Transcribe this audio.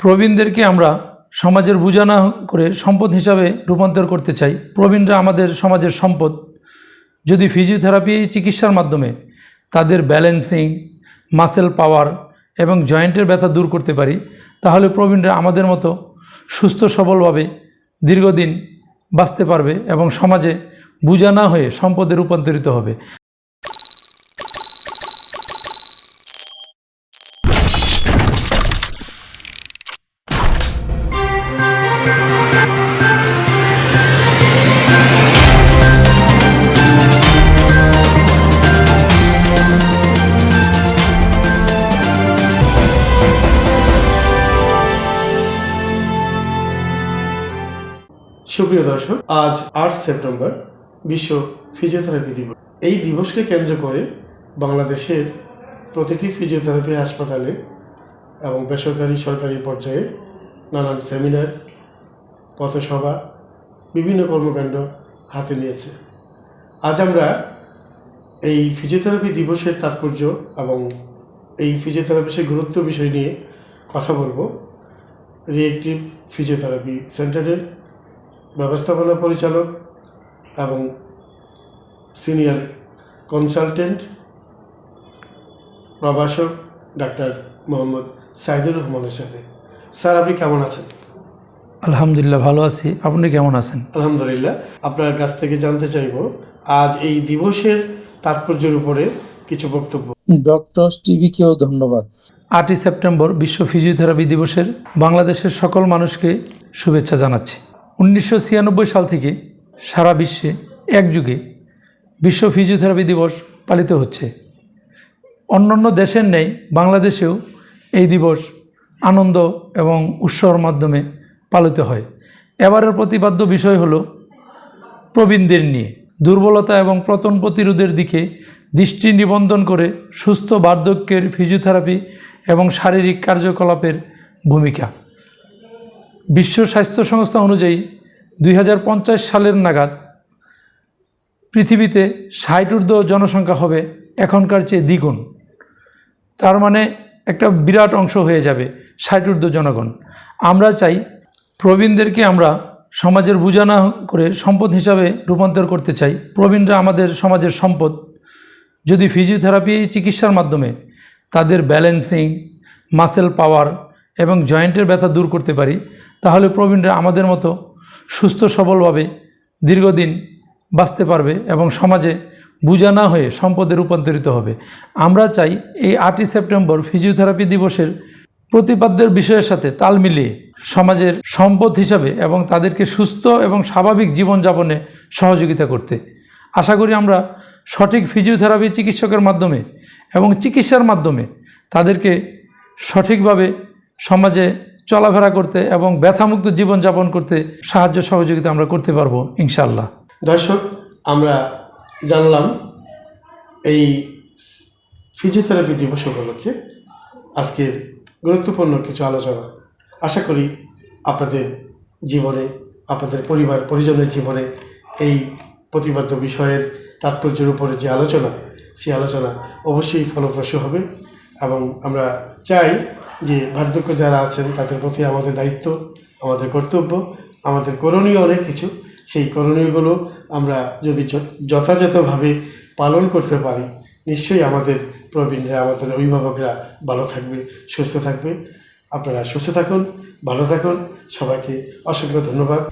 প্রবীণদেরকে আমরা সমাজের বোঝা না করে সম্পদ হিসাবে রূপান্তর করতে চাই। প্রবীণরা আমাদের সমাজের সম্পদ। যদি ফিজিওথেরাপি চিকিৎসার মাধ্যমে তাদের ব্যালেন্সিং মাসেল পাওয়ার এবং জয়েন্টের ব্যথা দূর করতে পারি, তাহলে প্রবীণরা আমাদের মতো সুস্থ, সবলভাবে দীর্ঘদিন বাঁচতে পারবে এবং সমাজে বোঝা না হয়ে সম্পদে রূপান্তরিত হবে। সুপ্রিয় দর্শক, আজ আট সেপ্টেম্বর, বিশ্ব ফিজিওথেরাপি দিবস। এই দিবসকে কেন্দ্র করে বাংলাদেশের প্রতিটি ফিজিওথেরাপি হাসপাতালে এবং বেসরকারি, সরকারি পর্যায়ে নানান সেমিনার পথসভা, বিভিন্ন কর্মকাণ্ড হাতে নিয়েছে। আজ আমরা এই ফিজিওথেরাপি দিবসের তাৎপর্য এবং এই ফিজিওথেরাপিসের গুরুত্ব বিষয় নিয়ে কথা বলব। রিয়েক্টিভ ফিজিওথেরাপি সেন্টারের ব্যবস্থাপনা পরিচালক এবং সিনিয়র কনসালটেন্ট প্রভাষক ডাক্তার মোহাম্মদ সাইদুর রহমানের সাথে। স্যার আপনি কেমন আছেন? আলহামদুলিল্লাহ ভালো আছি। আপনি কেমন আছেন? আলহামদুলিল্লাহ। আপনার কাছ থেকে জানতে চাইব আজ এই দিবসের তাৎপর্যের উপরে কিছু বক্তব্য। ডক্টর টিভি টিভিকেও ধন্যবাদ। আটই সেপ্টেম্বর বিশ্ব ফিজিওথেরাপি দিবসের বাংলাদেশের সকল মানুষকে শুভেচ্ছা জানাচ্ছি। উনিশশো ছিয়ানব্বই সাল থেকে সারা বিশ্বে একযুগে বিশ্ব ফিজিওথেরাপি দিবস পালিত হচ্ছে। অন্যান্য দেশের ন্যায় বাংলাদেশেও এই দিবস আনন্দ এবং উৎসবের মাধ্যমে পালিত হয়। এবারের প্রতিপাদ্য বিষয় হল প্রবীণদের নিয়ে। দুর্বলতা এবং প্রতন প্রতিরোধের দিকে দৃষ্টি নিবন্ধন করে সুস্থ বার্ধক্যের ফিজিওথেরাপি এবং শারীরিক কার্যকলাপের ভূমিকা। বিশ্ব স্বাস্থ্য সংস্থা অনুযায়ী দুই হাজার পঞ্চাশ সালের নাগাদ পৃথিবীতে ষাট ঊর্ধ্ব জনসংখ্যা হবে এখনকার চেয়ে দ্বিগুণ। তার মানে একটা বিরাট অংশ হয়ে যাবে ষাট ঊর্ধ্ব জনগণ। আমরা চাই প্রবীণদেরকে আমরা সমাজের বোঝা না করে সম্পদ হিসাবে রূপান্তর করতে চাই। প্রবীণরা আমাদের সমাজের সম্পদ। যদি ফিজিওথেরাপি চিকিৎসার মাধ্যমে তাদের ব্যালেন্সিং মাসেল পাওয়ার এবং জয়েন্টের ব্যথা দূর করতে পারি তাহলে প্রবীণরা আমাদের মতো সুস্থ সবলভাবে দীর্ঘদিন বাঁচতে পারবে এবং সমাজে বোঝা না হয়ে সম্পদে রূপান্তরিত হবে। আমরা চাই এই আটই সেপ্টেম্বর ফিজিওথেরাপি দিবসের প্রতিপাদ্যের বিষয়ের সাথে তাল মিলিয়ে সমাজের সম্পদ হিসাবে এবং তাদেরকে সুস্থ এবং স্বাভাবিক জীবনযাপনে সহযোগিতা করতে। আশা করি আমরা সঠিক ফিজিওথেরাপি চিকিৎসকের মাধ্যমে এবং চিকিৎসার মাধ্যমে তাদেরকে সঠিকভাবে সমাজে চলাফেরা করতে এবং ব্যথামুক্ত জীবনযাপন করতে সাহায্য সহযোগিতা আমরা করতে পারব ইনশাল্লাহ দর্শক, আমরা জানলাম এই ফিজিওথেরাপি দিবস উপলক্ষে আজকের গুরুত্বপূর্ণ কিছু আলোচনা। আশা করি আপনাদের জীবনে, আপনাদের পরিবার পরিজনের জীবনে এই প্রতিবাদ্য বিষয়ের তাৎপর্যের উপরে যে আলোচনা, সেই আলোচনা অবশ্যই ফলপ্রসূ হবে এবং আমরা চাই যে বার্ধক্য যারা আছেন, তাদের প্রতি আমাদের দায়িত্ব, আমাদের কর্তব্য, আমাদের করণীয় অনেক কিছু। সেই করণীয়গুলো আমরা যদি যথাযথভাবে পালন করতে পারি, নিশ্চয়ই আমাদের প্রবীণরা আমাদের অভিভাবকরা ভালো থাকবে, সুস্থ থাকবে। আপনারা সুস্থ থাকুন, ভালো থাকুন। সবাইকে অসংখ্য ধন্যবাদ।